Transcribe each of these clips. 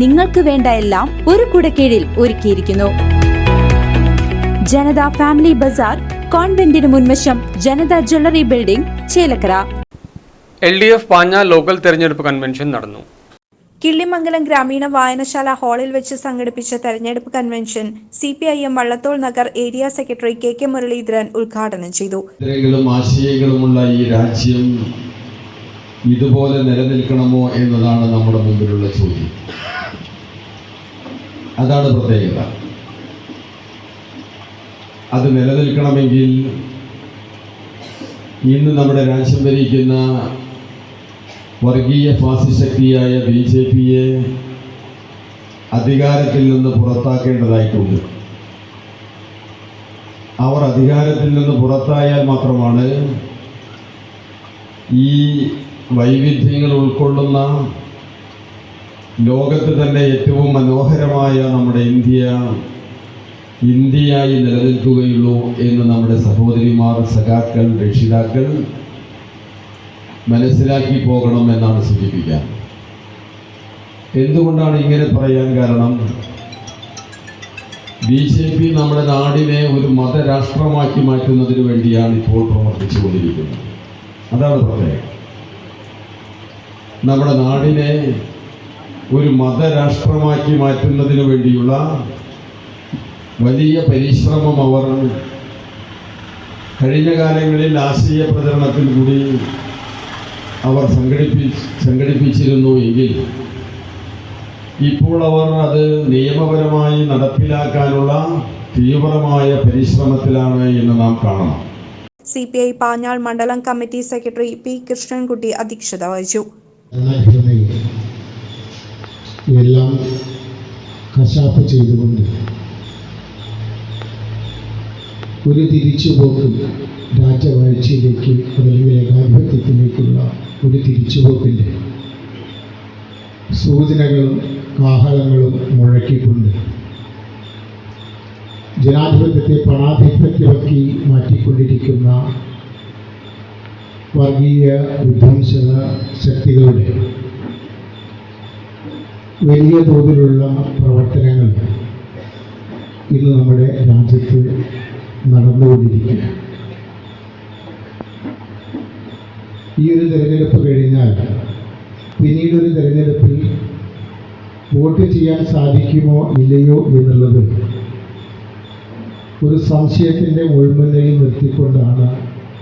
നിങ്ങൾക്ക് വേണ്ട എല്ലാം ഒരു കുടക്കീഴിൽ ഒരുക്കിയിരിക്കുന്നു. ജനത ഫാമിലി ബസാർ കോൺവെന്റിന് മുൻവശം Janata jewellery building Chelakkara. L D F പാഞ്ഞ local തെരഞ്ഞെടുപ്പ് കൺവെൻഷൻ നടന്നു. കിള്ളിമംഗലം ഗ്രാമീണ വായനശാല ഹാളിൽ വെച്ച് സംഘടിപ്പിച്ച തെരഞ്ഞെടുപ്പ് convention C P I M Vallathol Nagar area secretary K K Muraleedharan ഉദ്ഘാടനം ചെയ്തു. ആശയങ്ങളുമുള്ള ഈ രാജ്യം ഇതുപോലെ നിലനിൽക്കണമോ എന്നതാണ് നമ്മുടെ മുമ്പിലുള്ള ചോദ്യം. അതാണ് പ്രത്യേകത. അത് നിലനിൽക്കണമെങ്കിൽ ഇന്ന് നമ്മുടെ രാജ്യം ഭരിക്കുന്ന വർഗീയ ഫാസിശക്തിയായ ബി ജെ പിയെ അധികാരത്തിൽ നിന്ന് പുറത്താക്കേണ്ടതായിട്ടുണ്ട്. അവർ അധികാരത്തിൽ നിന്ന് പുറത്തായാൽ മാത്രമാണ് ഈ വൈവിധ്യങ്ങൾ ഉൾക്കൊള്ളുന്ന ലോകത്ത് തന്നെ ഏറ്റവും മനോഹരമായ നമ്മുടെ ഇന്ത്യ ഇന്ത്യയായി നിലനിൽക്കുകയുള്ളൂ എന്ന് നമ്മുടെ സഹോദരിമാർ സഖാക്കൾ രക്ഷിതാക്കൾ മനസ്സിലാക്കി പോകണം എന്നാണ് സൂചിപ്പിക്കാൻ എന്തുകൊണ്ടാണ് ഇങ്ങനെ പറയാൻ കാരണം? ബി ജെ പി നമ്മുടെ നാടിനെ ഒരു മതരാഷ്ട്രമാക്കി മാറ്റുന്നതിന് വേണ്ടിയാണ് ഇപ്പോൾ പ്രവർത്തിച്ചുകൊണ്ടിരിക്കുന്നത്. അതാണ് പ്രത്യേകം നമ്മുടെ നാടിനെ ഒരു മതരാഷ്ട്രമാക്കി മാറ്റുന്നതിന് വേണ്ടിയുള്ള വലിയ പരിശ്രമം അവർ കഴിഞ്ഞ കാലങ്ങളിൽ ആശയ പ്രചരണത്തിൽ കൂടി അവർ സംഘടിപ്പി സംഘടിപ്പിച്ചിരുന്നു എങ്കിൽ ഇപ്പോൾ അവർ അത് നിയമപരമായി നടപ്പിലാക്കാനുള്ള തീവ്രമായ പരിശ്രമത്തിലാണ് എന്ന് നാം കാണണം. സി പി ഐ പാഞ്ഞാൾ മണ്ഡലം കമ്മിറ്റി സെക്രട്ടറി പി കൃഷ്ണൻകുട്ടി അധ്യക്ഷത വഹിച്ചു ഭരണഘടനയെ എല്ലാം കശാപ്പ് ചെയ്തുകൊണ്ട് ഒരു തിരിച്ചുപോക്കും രാജവാഴ്ചയിലേക്ക് അല്ലെങ്കിൽ ഏകാധിപത്യത്തിലേക്കുള്ള ഒരു തിരിച്ചുപോക്കിന്റെ സൂചനകളും കാഹളങ്ങളും മുഴക്കിക്കൊണ്ട് ജനാധിപത്യത്തെ പണാധിപത്യമാക്കി മാറ്റിക്കൊണ്ടിരിക്കുന്ന വർഗീയ വിധ്വംസക ശക്തികളുടെ വലിയ തോതിലുള്ള പ്രവർത്തനങ്ങൾ ഇന്ന് നമ്മുടെ രാജ്യത്ത് നടന്നുകൊണ്ടിരിക്കുക ഈ ഒരു തെരഞ്ഞെടുപ്പ് കഴിഞ്ഞാൽ പിന്നീടൊരു തെരഞ്ഞെടുപ്പിൽ വോട്ട് ചെയ്യാൻ സാധിക്കുമോ ഇല്ലയോ എന്നുള്ളത് ഒരു സംശയത്തിന്റെ ഉൾമുന്നയിൽ നിർത്തിക്കൊണ്ടാണ്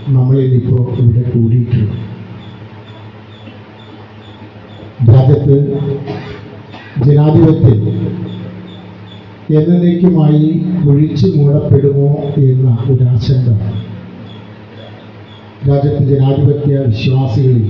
നമ്മളിന്നിപ്പോൾ ഇവിടെ കൂടിയിട്ടുള്ളത്. രാജ്യത്ത് ജനാധിപത്യം എന്നേക്കുമായി ഒഴിച്ചു മൂടപ്പെടുമോ എന്ന ഒരാശങ്ക രാജ്യത്തെ ജനാധിപത്യ വിശ്വാസികളിൽ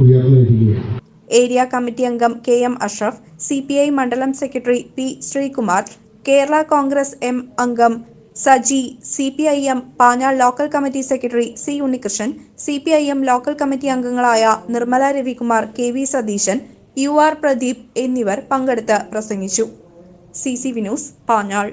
ഉയർന്നു വരികയാണ്. ഏരിയ കമ്മിറ്റി അംഗം K M Ashraf C P I മണ്ഡലം secretary P Sreekumar Kerala Congress M അംഗം Saji C P I M Panjal local committee secretary C Unnikrishnan C P I M local committee അംഗങ്ങളായ Nirmala Ravikumar K V Satheesan U R Pradeep എന്നിവർ പങ്കെടുത്ത് പ്രസംഗിച്ചു. C C Vinoos Panjal.